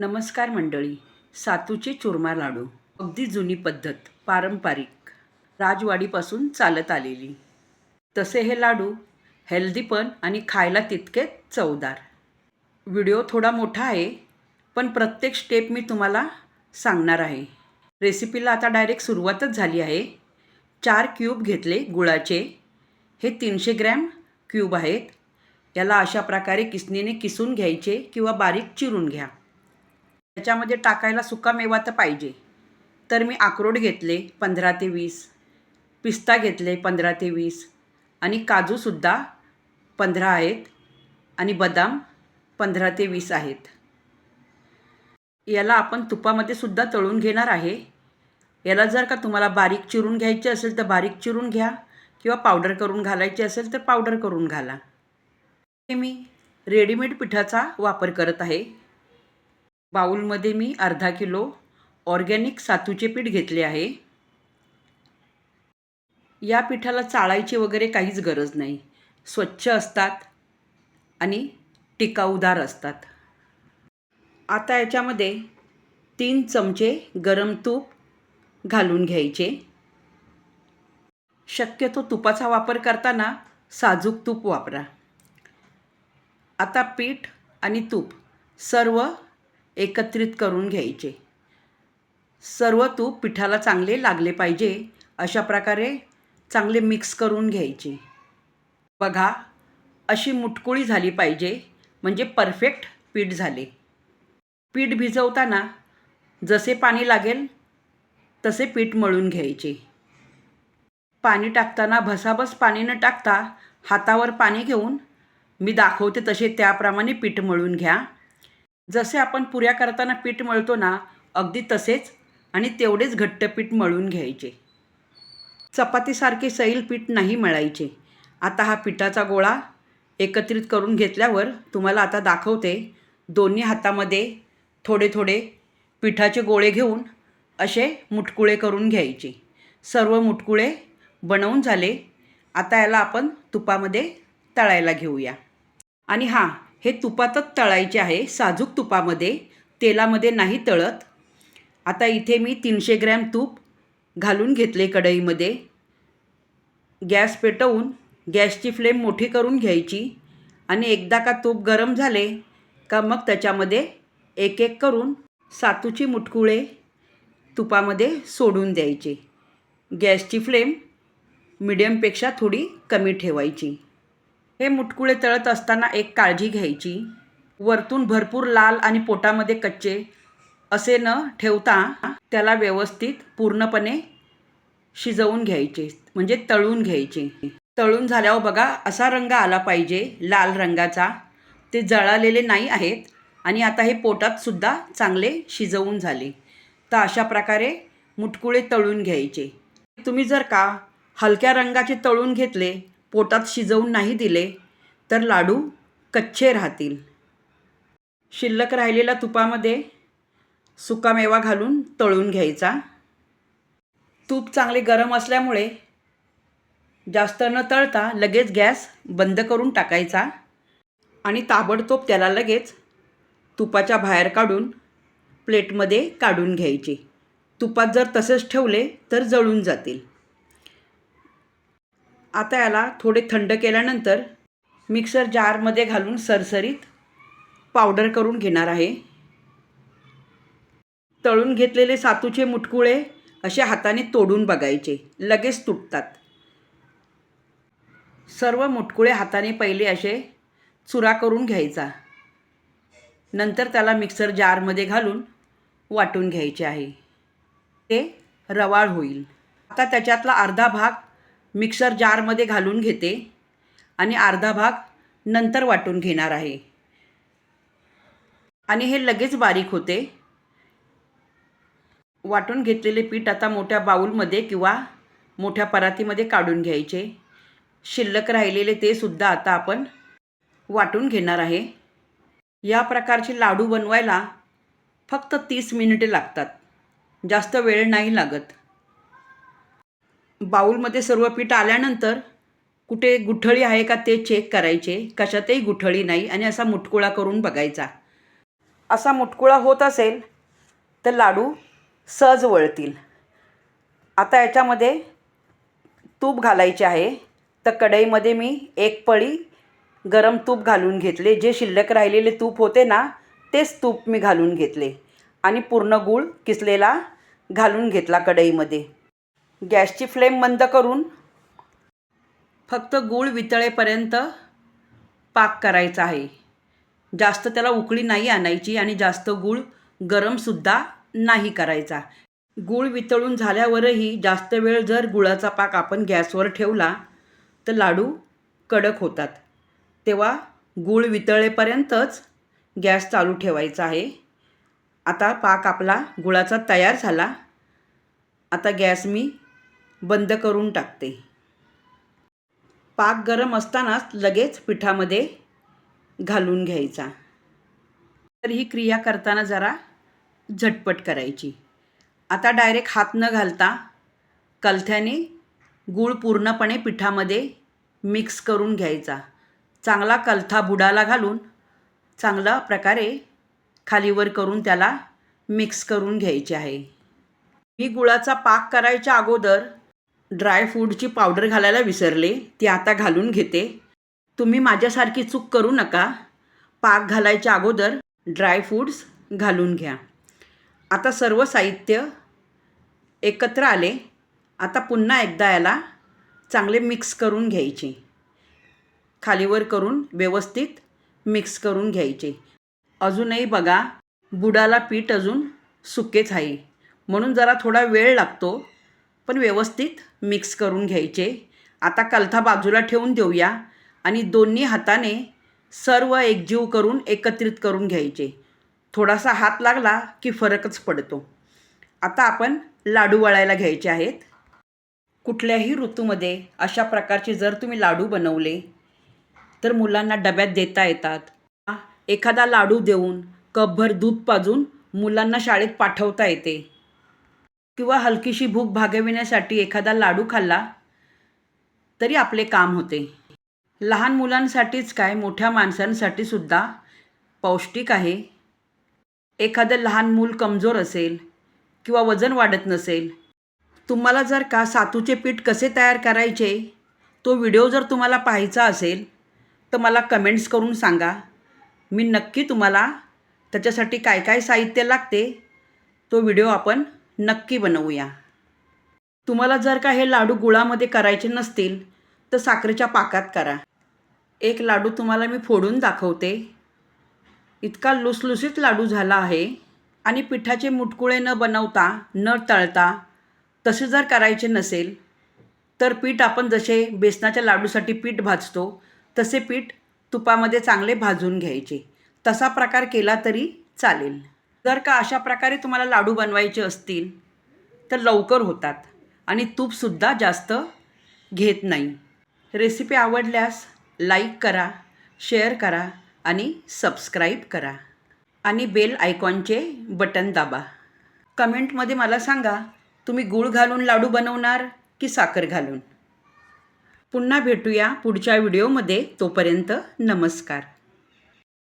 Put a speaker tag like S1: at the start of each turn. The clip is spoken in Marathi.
S1: नमस्कार मंडळी. सातूचे चुरमा लाडू. अगदी जुनी पद्धत पारंपरिक. राजवाडीपासून चालत आलेली. तसे हे लाडू हेल्दी पण आणि खायला तितके चवदार. व्हिडिओ थोडा मोठा आहे पण प्रत्येक स्टेप मी तुम्हाला सांगणार आहे. रेसिपीला आता डायरेक्ट सुरुवातच झाली आहे. चार क्यूब घेतले गुळाचे. हे तीनशे ग्रॅम क्यूब आहेत. याला अशा प्रकारे किसणीने किसून घ्यायचे किंवा बारीक चिरून घ्या. त्याच्यामध्ये टाकायला सुका मेवा तर पाहिजे. तर मी अक्रोड घेतले पंधरा ते वीस पिस्ता घेतले पंधरा ते वीस आणि काजूसुद्धा पंधरा आहेत आणि बदाम पंधरा ते वीस आहेत. याला आपण तुपामध्ये सुद्धा तळून घेणार आहे. याला जर का तुम्हाला बारीक चिरून घ्यायचे असेल तर बारीक चिरून घ्या किंवा पावडर करून घालायची असेल तर पावडर करून घाला. हे मी रेडीमेड पिठाचा वापर करत आहे. बाऊलमध्ये मी अर्धा किलो ऑर्गॅनिक सातूचे पीठ घेतले आहे. या पिठाला चाळायची वगैरे काहीच गरज नाही. स्वच्छ असतात आणि टिकाऊदार असतात. आता याच्यामध्ये तीन चमचे गरम तूप घालून घ्यायचे. शक्यतो तुपाचा वापर करताना साजूक तूप वापरा. आता पीठ आणि तूप सर्व एकत्रित करून घ्यायचे. सर्व तूप पिठाला चांगले लागले पाहिजे अशा प्रकारे चांगले मिक्स करून घ्यायचे. बघा अशी मुटकुळी झाली पाहिजे म्हणजे परफेक्ट पीठ झाले. पीठ भिजवताना जसे पाणी लागेल तसे पीठ मळून घ्यायचे. पाणी टाकताना भसाभस पाणी न टाकता हातावर पाणी घेऊन मी दाखवते तसे त्याप्रमाणे पीठ मळून घ्या. जसे आपण पुऱ्या करताना पीठ मळतो ना अगदी तसेच आणि तेवढेच घट्ट पीठ मळून घ्यायचे. चपातीसारखे सैल पीठ नाही मळायचे. आता हा पिठाचा गोळा एकत्रित करून घेतल्यावर तुम्हाला आता दाखवते दोन्ही हातामध्ये थोडे थोडे पिठाचे गोळे घेऊन असे मुटकुळे करून घ्यायचे. सर्व मुटकुळे बनवून झाले. आता याला आपण तुपामध्ये तळायला घेऊया. आणि हां हे तुपातच तळायचे आहे साजूक तुपामध्ये तेलामध्ये नाही तळत. आता इथे मी तीनशे ग्रॅम तूप घालून घेतले कढईमध्ये. गॅस पेटवून गॅसची फ्लेम मोठी करून घ्यायची आणि एकदा का तूप गरम झाले का मग त्याच्यामध्ये एक एक करून सातूची मुटकुळे तुपामध्ये सोडून द्यायचे. गॅसची फ्लेम मिडियमपेक्षा थोडी कमी ठेवायची. हे मुटकुळे तळत असताना एक काळजी घ्यायची. वरतून भरपूर लाल आणि पोटामध्ये कच्चे असे न ठेवता त्याला व्यवस्थित पूर्णपणे शिजवून घ्यायचे म्हणजे तळून घ्यायचे. तळून झाल्यावर बघा असा रंग आला पाहिजे लाल रंगाचा. ते जळालेले नाही आहेत आणि आता हे पोटातसुद्धा चांगले शिजवून झाले. तर अशा प्रकारे मुटकुळे तळून घ्यायचे. तुम्ही जर का हलक्या रंगाचे तळून घेतले पोटात शिजवून नाही दिले तर लाडू कच्चे राहतील. शिल्लक राहिलेल्या तुपामध्ये सुकामेवा घालून तळून घ्यायचा. तूप चांगले गरम असल्यामुळे जास्त न तळता लगेच गॅस बंद करून टाकायचा आणि ताबडतोब त्याला लगेच तुपाच्या बाहेर काढून प्लेटमध्ये काढून घ्यायचे. तुपात जर तसेच ठेवले तर जळून जातील. आता याला थोडे थंड केल्यानंतर मिक्सर जारमध्ये घालून सरसरीत पावडर करून घेणार आहे. तळून घेतलेले सातूचे मुटकुळे असे हाताने तोडून बघायचे. लगेच तुटतात. सर्व मुटकुळे हाताने पहिले असे चुरा करून घ्यायचा. नंतर त्याला मिक्सर जारमध्ये घालून वाटून घ्यायचे आहे. ते रवाळ होईल. आता त्याच्यातला अर्धा भाग मिक्सर जारमध्ये घालून घेते आणि अर्धा भाग नंतर वाटून घेणार आहे. आणि हे लगेच बारीक होते. वाटून घेतलेले पीठ आता मोठ्या बाऊलमध्ये किंवा मोठ्या परातीमध्ये काढून घ्यायचे. शिल्लक राहिलेले ते सुद्धा आता आपण वाटून घेणार आहे. या प्रकारचे लाडू बनवायला फक्त तीस मिनिटे लागतात. जास्त वेळ नाही लागत. बाऊलमध्ये सर्व पीठ आल्यानंतर कुठे गुठळी आहे का ते चेक करायचे. कशातही गुठळी नाही आणि असा मुटकुळा करून बघायचा. असा मुटकुळा होत असेल तर लाडू सहज वळतील. आता याच्यामध्ये तूप घालायचे आहे. तर कढईमध्ये मी एक पळी गरम तूप घालून घेतले. जे शिल्लक राहिलेले तूप होते ना तेच तूप मी घालून घेतले. आणि पूर्ण गूळ किसलेला घालून घेतला कढईमध्ये. गॅसची फ्लेम मंद करून फक्त गूळ वितळेपर्यंत पाक करायचा आहे. जास्त त्याला उकळी नाही आणायची आणि जास्त गूळ गरमसुद्धा नाही करायचा. गूळ वितळून झाल्यावरही जास्त वेळ जर गुळाचा पाक आपण गॅसवर ठेवला तर लाडू कडक होतात. तेव्हा गूळ वितळेपर्यंतच गॅस चालू ठेवायचा आहे. आता पाक आपला गुळाचा तयार झाला. आता गॅस मी बंद करून टाकते. पाक गरम असतानाच लगेच पिठामध्ये घालून घ्यायचा. तर ही क्रिया करताना जरा झटपट करायची. आता डायरेक्ट हात न घालता कलथ्याने गूळ पूर्णपणे पिठामध्ये मिक्स करून घ्यायचा. चांगला कलथा बुडाला घालून चांगल्या प्रकारे खालीवर करून त्याला मिक्स करून घ्यायचे आहे. मी गुळाचा पाक करायच्या अगोदर ड्रायफ्रूटची पावडर घालायला विसरले ती आता घालून घेते. तुम्ही माझ्यासारखी चूक करू नका. पाक घालायच्या अगोदर ड्रायफ्रूट्स घालून घ्या. आता सर्व साहित्य एकत्र आले. आता पुन्हा एकदा याला चांगले मिक्स करून घ्यायचे. खालीवर करून व्यवस्थित मिक्स करून घ्यायचे. अजूनही बघा बुडाला पीठ अजून सुकेच आहे. म्हणून जरा थोडा वेळ लागतो. पण व्यवस्थित मिक्स करून घ्यायचे. आता कलथा बाजूला ठेवून देऊया आणि दोन्ही हाताने सर्व एकजीव करून एकत्रित करून घ्यायचे. थोडासा हात लागला की फरकच पडतो. आता आपण लाडू वळायला घ्यायचे आहेत. कुठल्याही ऋतूमध्ये अशा प्रकारचे जर तुम्ही लाडू बनवले तर मुलांना डब्यात देता येतात. एखादा लाडू देऊन कपभर दूध पाजून मुलांना शाळेत पाठवता येते. किंवा हलकीशी भूक भागविण्यासाठी एखादा लाडू खाल्ला तरी आपले काम होते. लहान मुलांसाठीच काय मोठ्या माणसांसाठी सुद्धा पौष्टिक आहे. एखादं लहान मूल कमजोर असेल किंवा वजन वाढत नसेल तुम्हाला जर का सातूचे पीठ कसे तयार करायचे तो व्हिडिओ जर तुम्हाला पाहायचा असेल तर मला कमेंट्स करून सांगा. मी नक्की तुम्हाला त्याच्यासाठी काय काय साहित्य लागते तो व्हिडिओ आपण नक्की बनवूया. तुम्हाला जर का हे लाडू गुळामध्ये करायचे नसतील तर साखरेच्या पाकात करा. एक लाडू तुम्हाला मी फोडून दाखवते. इतका लुसलुसीत लाडू झाला आहे आणि पिठाचे मुटकुळे न बनवता न तळता तसे जर करायचे नसेल तर पीठ आपण जसे बेसनाच्या लाडूसाठी पीठ भाजतो तसे पीठ तुपामध्ये चांगले भाजून घ्यायचे. तसा प्रकार केला तरी चालेल. जर का अशा प्रकारे तुम्हाला लाडू बनवायचे असतील तर लवकर होतात. आणि तूपसुद्धा जास्त घेत नाही. रेसिपी आवडल्यास लाईक करा शेअर करा आणि सबस्क्राईब करा. आणि बेल आयकॉनचे बटन दाबा. कमेंटमध्ये मला सांगा तुम्ही गूळ घालून लाडू बनवणार की साखर घालून? पुन्हा भेटूया पुढच्या व्हिडिओमध्ये. तोपर्यंत नमस्कार.